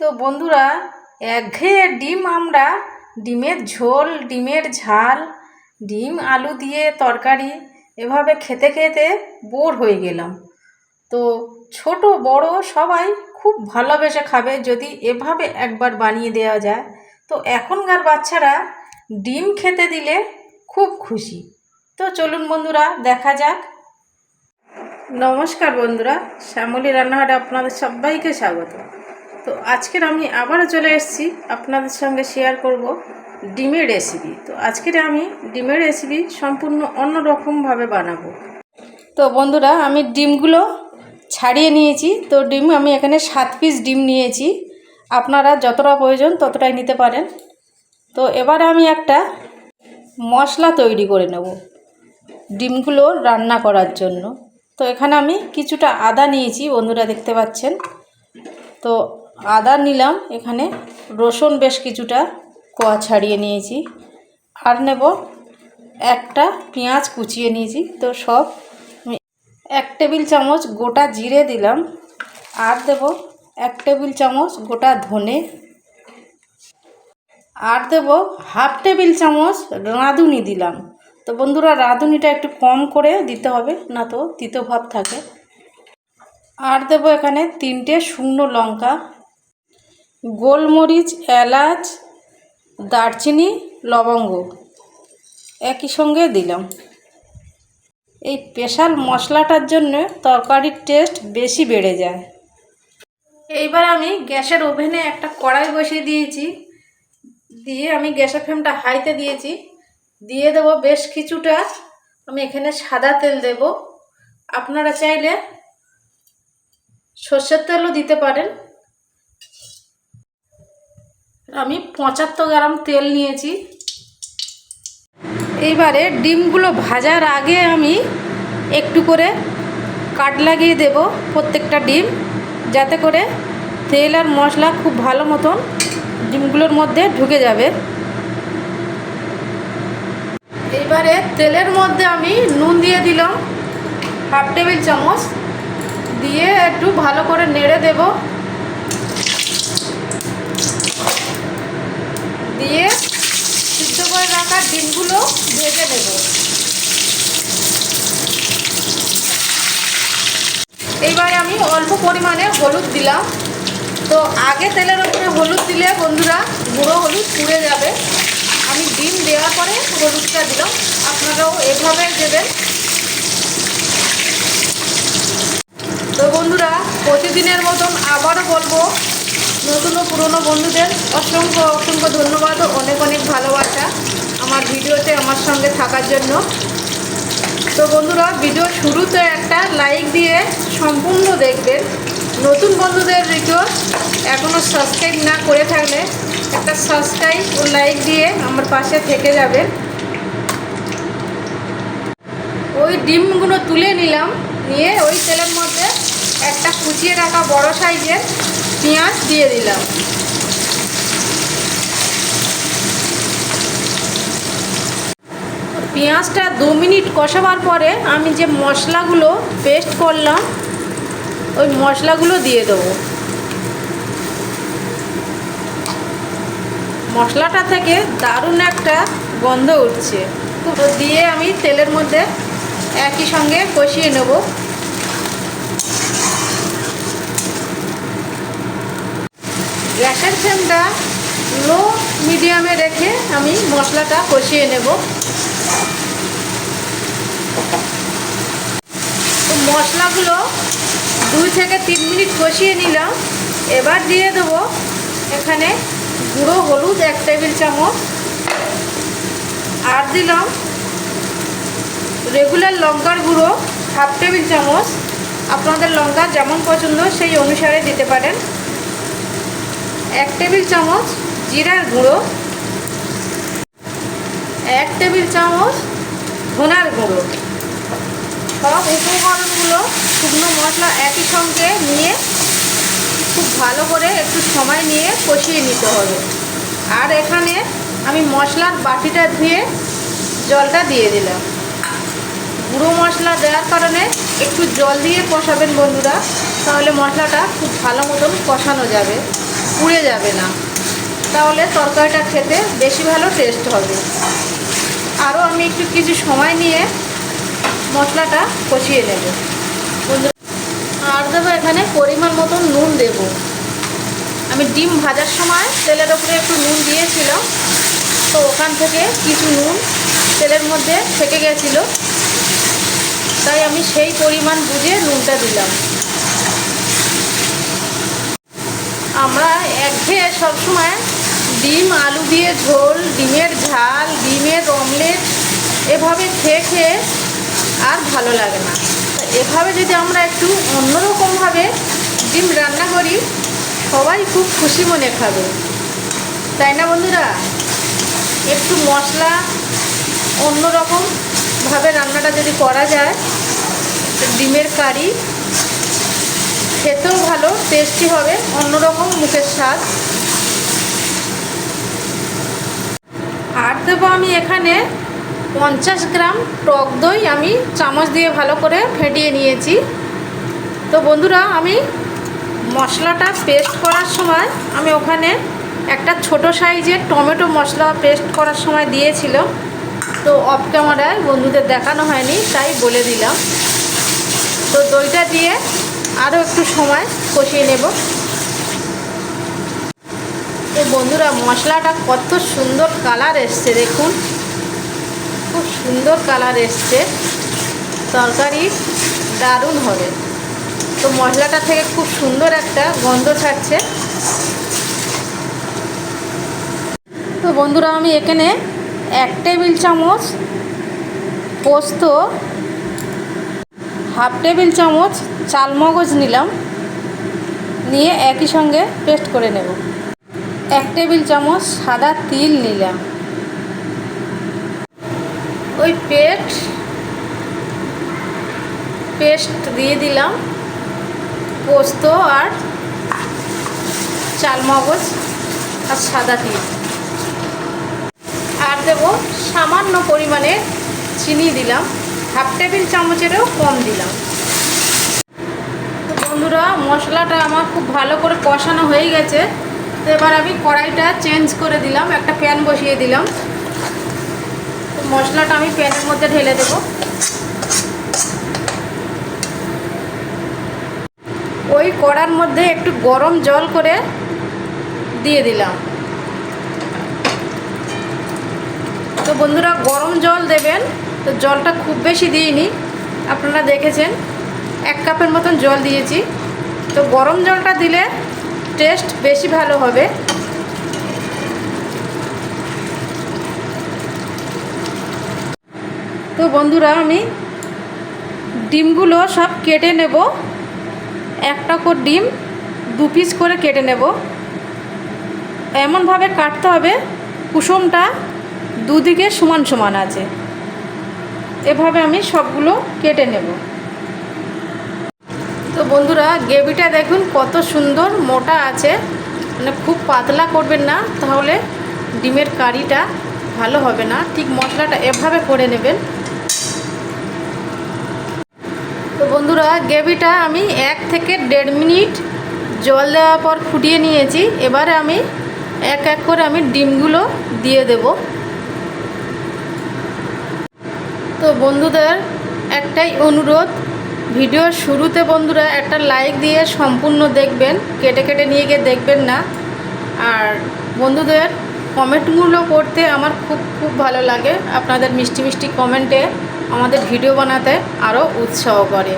তো বন্ধুরা, একঘেয়ে ডিম আমরা, ডিমের ঝোল, ডিমের ঝাল, ডিম আলু দিয়ে তরকারি, এভাবে খেতে খেতে বোর হয়ে গেলাম। তো ছোট, বড় সবাই খুব ভালোবেসে খাবে যদি এভাবে একবার বানিয়ে দেওয়া যায়। তো এখনকার বাচ্চারা ডিম খেতে দিলে খুব খুশি। তো চলুন বন্ধুরা, দেখা যাক। নমস্কার বন্ধুরা, শ্যামলী রান্নাঘরে আপনাদের সবাইকে স্বাগত। তো আজকের আমি আবারও চলে এসেছি আপনাদের সঙ্গে শেয়ার করব ডিমের রেসিপি তো আজকের আমি ডিমের রেসিপি সম্পূর্ণ অন্য রকমভাবে বানাবো। তো বন্ধুরা, আমি ডিমগুলো ছাড়িয়ে নিয়েছি। তো ডিম আমি এখানে সাত পিস ডিম নিয়েছি। আপনারা যতটা প্রয়োজন ততটাই নিতে পারেন। তো এবারে আমি একটা মশলা তৈরি করে নেব ডিমগুলো রান্না করার জন্য। তো এখানে আমি কিছুটা আদা নিয়েছি, বন্ধুরা দেখতে পাচ্ছেন। তো আদা নিলাম, এখানে রসুন বেশ কিছুটা কোয়া ছাড়িয়ে নিয়েছি। আর নেব একটা পেঁয়াজ কুচিয়ে নিয়েছি, তো সব এক টেবিল চামচ গোটা জিরে দিলাম। আর দেব এক টেবিল চামচ গোটা ধনে। আর দেব হাফ টেবিল চামচ রাঁধুনি দিলাম। তো বন্ধুরা, রাঁধুনিটা একটু কম করে দিতে হবে, না তো তিতো ভাব থাকে। আর দেবো এখানে তিনটে শুকনো লঙ্কা। গোলমরিচ, এলাচ, দারচিনি, লবঙ্গ। একই সঙ্গে দিলাম। এই স্পেশাল মশলাটার জন্য তরকারির টেস্ট বেশি বেড়ে যায়। এইবার আমি গ্যাসের ওভেনে একটা কড়াই বসিয়ে দিয়েছি। দিয়ে আমি গ্যাসের ফ্লেমটা হাইতে দিয়েছি। দিয়ে দেবো বেশ কিছুটা। আমি এখানে সাদা তেল দেব। আপনারা চাইলে সর্ষের তেলও দিতে পারেন। আমি পঁচাত্তর গ্রাম তেল নিয়েছি। এইবারে ডিমগুলো ভাজার আগে আমি একটু করে কাট লাগিয়ে দেব প্রত্যেকটা ডিম, যাতে করে তেল আর মশলা খুব ভালো মতন ডিমগুলোর মধ্যে ঢুকে যাবে। এবারে তেলের মধ্যে আমি নুন দিয়ে দিলাম, হাফ টেবিল চামচ, দিয়ে একটু ভালো করে নেড়ে দেব। দিয়ে সিদ্ধ করে রাখা ডিমগুলো ভেজে নেব। এইবারে আমি অল্প পরিমাণে হলুদ দিলাম। তো আগে তেলের ওপরে হলুদ দিলে বন্ধুরা গুঁড়ো হলুদ পুড়ে যাবে। আমি ডিম দেওয়ার পরে হলুদটা দিলাম। আপনারাও এভাবে দেবেন। তো বন্ধুরা, প্রতিদিনের মতন আবারও বলব নতুন ও পুরনো বন্ধুদের অসংখ্য অসংখ্য ধন্যবাদ ও অনেক অনেক ভালোবাসা আমার ভিডিওতে আমার সঙ্গে থাকার জন্য। তো বন্ধুরা ভিডিও শুরুতে একটা লাইক দিয়ে সম্পূর্ণ দেখবেন। নতুন বন্ধুদের রিকোয়েস্ট এখনও সাবস্ক্রাইব না করে থাকলে একটা সাবস্ক্রাইব ও লাইক দিয়ে আমার পাশে থেকে যাবেন। ওই ডিমগুলো তুলে নিলাম, নিয়ে ওই তেলের মধ্যে একটা কুচিয়ে রাখা বড় সাইজের পেঁয়াজ দিয়ে দিলাম। পেঁয়াজটা দু মিনিট কষাবার পরে আমি যে মশলাগুলো পেস্ট করলাম, ওই মশলাগুলো দিয়ে দেবো। মশলাটা থেকে দারুণ একটা গন্ধ উঠছে। তো দিয়ে আমি তেলের মধ্যে একই সঙ্গে কষিয়ে নেব। গ্যাসের ফ্লেমটা লো মিডিয়ামে রেখে আমি মশলাটা কষিয়ে নেব। তো মশলাগুলো দুই থেকে তিন মিনিট কষিয়ে নিলাম। এবার দিয়ে দেবো এখানে গুঁড়ো হলুদ এক টেবিল চামচ। আর দিলাম রেগুলার লঙ্কার গুঁড়ো হাফ টেবিল চামচ। আপনাদের লঙ্কা যেমন পছন্দ সেই অনুসারে দিতে পারেন। এক টেবিল চামচ জিরার গুঁড়ো, এক টেবিল চামচ ধনার গুঁড়ো। সব উপকরণগুলো শুকনো মশলা একই সঙ্গে নিয়ে খুব ভালো করে একটু সময় নিয়ে কষিয়ে নিতে হবে। আর এখানে আমি মশলার বাটিটা ধুয়ে জলটা দিয়ে দিলাম। গুঁড়ো মশলা দেওয়ার কারণে একটু জল দিয়ে কষাবেন বন্ধুরা, তাহলে মশলাটা খুব ভালো মতন কষানো যাবে। পুড়ে যাবে না। তাহলে তরকারিটা খেতে বেশি ভালো টেস্ট হবে। আরও আমি একটু কিছু সময় নিয়ে মশলাটা কষিয়ে নেব। আর দেবো এখানে পরিমাণ মতো নুন দেব। আমি ডিম ভাজার সময় তেলের ওপরে একটু নুন দিয়েছিলাম। তো ওখান থেকে কিছু নুন তেলের মধ্যে থেকে গেছিল। তাই আমি সেই পরিমাণ বুঝে নুনটা দিলাম। আমরা একঘেয়ে সবসময় ডিম, আলু দিয়ে ঝোল, ডিমের ঝাল, ডিমের অমলেট, এভাবে খেয়ে খেয়ে আর ভালো লাগে না। এভাবে যদি আমরা একটু অন্যরকমভাবে ডিম রান্না করি, সবাই খুব খুশি মনে খাবে। তাই না বন্ধুরা? একটু মশলা অন্যরকমভাবে রান্নাটা যদি করা যায়, ডিমের কারি খেতেও ভালো টেস্টি হবে, অন্যরকম মুখের স্বাদ। আর দেবো আমি এখানে পঞ্চাশ গ্রাম টক দই আমি চামচ দিয়ে ভালো করে ফেটিয়ে নিয়েছি। তো বন্ধুরা, আমি মশলাটা পেস্ট করার সময় আমি ওখানে একটা ছোট সাইজের টমেটো মশলা পেস্ট করার সময় দিয়েছিল। তো অফ ক্যামেরায় বন্ধুদের দেখানো হয়নি, তাই বলে দিলাম। তো দইটা দিয়ে আরও একটু সময় কষিয়ে নেব। তো বন্ধুরা, মশলাটা কত সুন্দর কালার এসছে, দেখুন। খুব সুন্দর কালার এসছে। তরকারি দারুণ হবে। তো মশলাটা থেকে খুব সুন্দর একটা গন্ধ ছাড়ছে। তো বন্ধুরা, আমি এখানে এক টেবিল চামচ পোস্ত হাফ টেবিল চামচ চালমগজ নিলাম। নিয়ে একই সঙ্গে পেস্ট করে নেব। এক টেবিল চামচ সাদা তিল নিলাম। ওই পেস্ট পেস্ট দিয়ে দিলাম পোস্ত আর চালমগজ আর সাদা তিল। আর দেব সামান্য পরিমাণে চিনি দিলাম। হাফ টেবিল চামচেরও কম দিলাম। বন্ধুরা, মশলাটা আমার খুব ভালো করে কষানো হয়ে গেছে। তো এবার আমি কড়াইটা চেঞ্জ করে দিলাম, একটা প্যান বসিয়ে দিলাম। তো মশলাটা আমি প্যানের মধ্যে ঢেলে দেব। ওই কড়ার মধ্যে একটু গরম জল করে দিয়ে দিলাম। তো বন্ধুরা, গরম জল দেবেন। তো জলটা খুব বেশি দিইনি। আপনারা দেখেছেন, এক কাপের মতন জল দিয়েছি। তো গরম জলটা দিলে টেস্ট বেশি ভালো হবে। তো বন্ধুরা, আমি ডিমগুলো সব কেটে নেব। একটা করে ডিম, দু পিস করে কেটে নেব। এমনভাবে কাটতে হবে, কুসুমটা দুদিকে সমান সমান আছে। এভাবে আমি সবগুলো কেটে নেব। তো বন্ধুরা, গ্রেভিটা দেখুন কত সুন্দর মোটা আছে। মানে খুব পাতলা করবেন না, তাহলে ডিমের কারিটা ভালো হবে না। ঠিক মশলাটা এভাবে করে নেবেন। তো বন্ধুরা, গ্রেভিটা আমি এক থেকে দেড় মিনিট জল দেওয়ার পর ফুটিয়ে নিয়েছি। এবারে আমি এক এক করে আমি ডিমগুলো দিয়ে দেবো। তো বন্ধুদের একটাই অনুরোধ, ভিডিওর শুরুতে বন্ধুরা একটা লাইক দিয়ে সম্পূর্ণ দেখবেন, কেটে কেটে নিয়ে গিয়ে দেখবেন না। আর বন্ধুদের কমেন্টগুলো করতে আমার খুব খুব ভালো লাগে। আপনাদের মিষ্টি মিষ্টি কমেন্টে আমাদের ভিডিও বানাতে আরও উৎসাহ করে।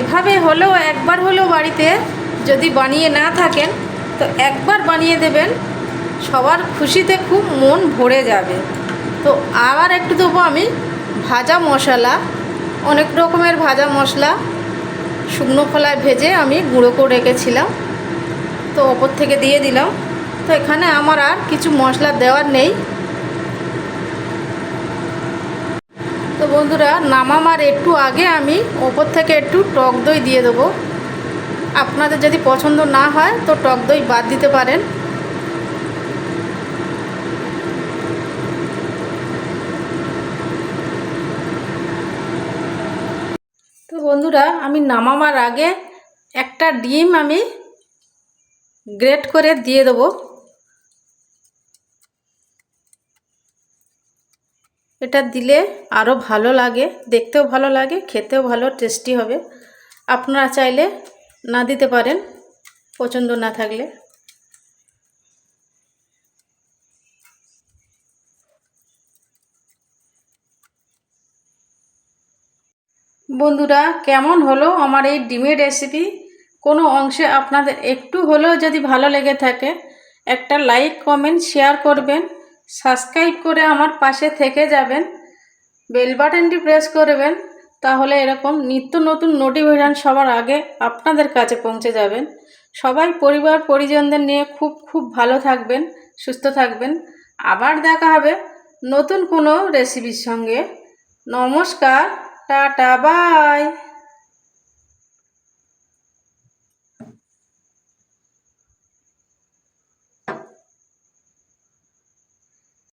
এভাবে হলেও একবার হলেও বাড়িতে যদি বানিয়ে না থাকেন, তো একবার বানিয়ে দেবেন, সবার খুশিতে খুব মন ভরে যাবে। তো আবার একটু দেবো আমি ভাজা মশলা, অনেক রকমের ভাজা মশলা। শুকনো খোলায় ভেজে আমি গুঁড়ো করে রেখেছিলাম, তো ওপর থেকে দিয়ে দিলাম। তো এখানে আমার আর কিছু মশলা দেওয়ার নেই। তো বন্ধুরা নামামার একটু আগে আমি ওপর থেকে একটু টক দই দিয়ে দেবো। আপনাদের যদি পছন্দ না হয়, তো টক দই বাদ দিতে পারেন। বন্ধুরা, আমি নামাবার আগে একটা ডিম আমি গ্রেট করে দিয়ে দেবো। এটা দিলে আরও ভালো লাগে, দেখতেও ভালো লাগে, খেতেও ভালো টেস্টি হবে। আপনারা চাইলে না দিতে পারেন, পছন্দ না থাকলে। বন্ধুরা, কেমন হলো আমার এই ডিমের রেসিপি কোনো অংশে আপনাদের একটু হলেও যদি ভালো লেগে থাকে, একটা লাইক কমেন্ট শেয়ার করবেন সাবস্ক্রাইব করে আমার পাশে থেকে যাবেন বেল বাটনটি প্রেস করবেন, তাহলে এরকম নিত্য নতুন নোটিফিকেশান সবার আগে আপনাদের কাছে পৌঁছে যাবেন। সবাই পরিবার, পরিজনদের নিয়ে খুব খুব ভালো থাকবেন, সুস্থ থাকবেন। আবার দেখা হবে নতুন কোনো রেসিপির সঙ্গে। নমস্কার। Tata bye.